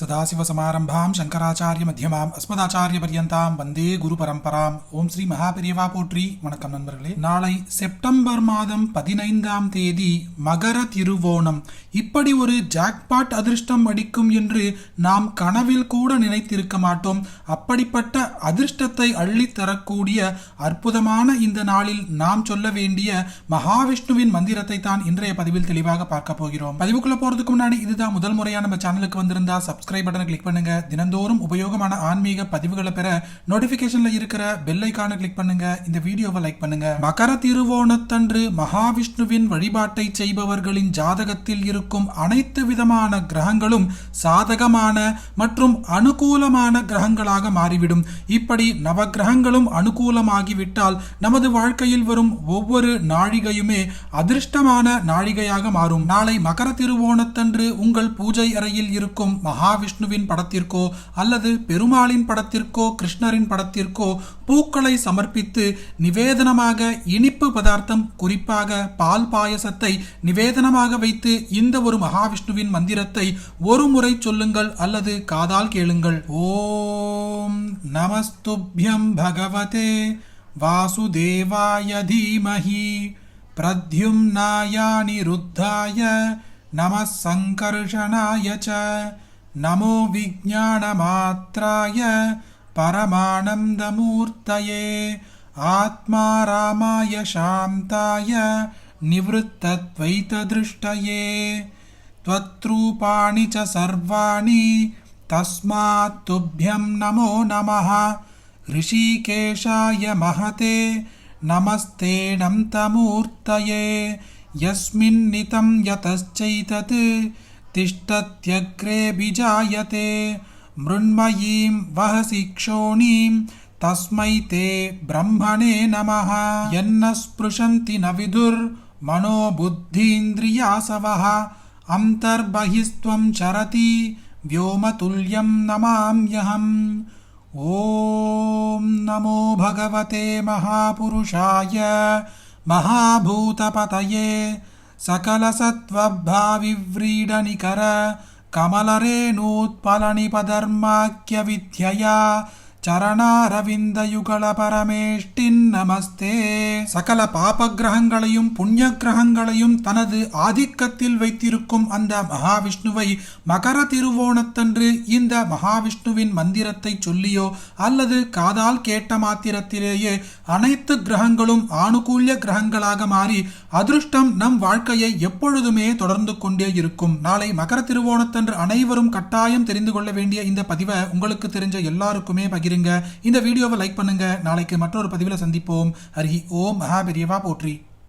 சதாசிவசமாரம்பாம் சங்கராச்சாரிய மத்தியமாம் அஸ்மதாச்சாரிய பரியந்தாம் வந்தே குரு பரம்பராம் ஓம் ஸ்ரீ மகாபெரியவா போற்றி வணக்கம் நண்பர்களே நாளை செப்டம்பர் மாதம் பதினைந்தாம் தேதி மகர திருவோணம் இப்படி ஒரு ஜாக்பாட் அதிர்ஷ்டம் அடிக்கும் என்று நாம் கனவில் கூட நினைத்திருக்க மாட்டோம். அப்படிப்பட்ட அதிர்ஷ்டத்தை அள்ளித் தரக்கூடிய அற்புதமான இந்த நாளில் நாம் சொல்ல வேண்டிய மகாவிஷ்ணுவின் மந்திரத்தை தான் இன்றைய பதிவில் தெளிவாக பார்க்க போகிறோம். பதிவுக்குள்ள போறதுக்கு முன்னாடி இதுதான் முதல் முறையா நம்ம சேனலுக்கு வந்திருந்தா சப்ஸ்கிரைப் பட்டனை கிளிக் பண்ணுங்க. தினந்தோறும் உபயோகமான ஆன்மீக பதிவுகளை பெற நோட்டிபிகேஷன்ல இருக்கிற பெல் ஐக்கானை கிளிக் பண்ணுங்க. இந்த வீடியோவை லைக் பண்ணுங்க. மகர திருவோணத்தன்று மகாவிஷ்ணுவின் வழிபாட்டை செய்பவர்களின் ஜாதகத்தில் இருக்கும் அனைத்து விதமான கிரகங்களும் சாதகமான மற்றும் அனுகூலமான கிரகங்களாக மாறிவிடும். இப்படி நவ கிரகங்களும் அனுகூலமாகிவிட்டால் நமது வாழ்க்கையில் வரும் ஒவ்வொரு நாழிகையுமே அதிர்ஷ்டமான நாழிகையாக மாறும். நாளை மகர திருவோணத்தன்று உங்கள் பூஜை அறையில் இருக்கும் மகா மகாவிஷ்ணுவின் படத்திற்கோ அல்லது பெருமாளின் படத்திற்கோ கிருஷ்ணரின் படத்திற்கோ பூக்களை சமர்ப்பித்து நிவேதனமாக இனிப்பு பதார்த்தம் குறிப்பாக பால் பாயசத்தை நிவேதனமாக வைத்து இந்த ஒரு மகாவிஷ்ணுவின் மந்திரத்தை ஒரு முறை சொல்லுங்கள் அல்லது காதால் கேளுங்கள் ஓம் நமஸ்துப்யம் பகவதே வாசுதேவாய தீமஹி प्रद्युम्नायानिरुद्धाय नमः सङ्कर्षणाय च नमो विज्ञानमात्राय परमानन्दमूर्तये आत्मा रामाय शान्ताय निवृत्तद्वैतदृष्टये। त्वत्रूपाणि च सर्वाणि तस्मात् तुभ्यं नमो नमः। ऋषिकेशाय महते नमस्ते नन्तमूर्तये यस्मिन्नितं यतश्चैतत् तिष्ठत्यग्रे विजायते मृण्मयीं वहसि क्षोणीं तस्मै ते ब्रह्मणे नमः यन्न स्पृशन्ति न विदुर्मनो बुद्धीन्द्रियासवः अन्तर्बहिस्त्वं चरति व्योमतुल्यं नमाम्यहम् ॐ नमो भगवते महापुरुषाय महाभूतपतये सकलसत्त्वभाविव्रीडनिकर कमलरेणूत्पलनिपधर्माख्यविद्यया சரணாரவிந்தயுகல பரமேஷ்டின் நமஸ்தே. சகல பாப கிரகங்களையும் புண்ணிய கிரகங்களையும் தனது ஆதிக்கத்தில் வைத்திருக்கும் அந்த மகாவிஷ்ணுவை மகர திருவோணத்தன்று இந்த மகாவிஷ்ணுவின் மந்திரத்தை சொல்லியோ அல்லது காதால் கேட்ட மாத்திரத்திலேயே அனைத்து கிரகங்களும் ஆணுகூல்ய கிரகங்களாக மாறி அதிருஷ்டம் நம் வாழ்க்கையை எப்பொழுதுமே தொடர்ந்து கொண்டே இருக்கும். நாளை மகர திருவோணத்தன்று அனைவரும் கட்டாயம் தெரிந்து கொள்ள வேண்டிய இந்த பதிவை உங்களுக்கு தெரிஞ்ச எல்லாருக்குமே பகிருங்க இந்த வீடியோவை லைக் பண்ணுங்க. நாளைக்கு மற்றொரு பதிவில் சந்திப்போம். ஹரி ஓம். மகாபெரியவா போற்றி.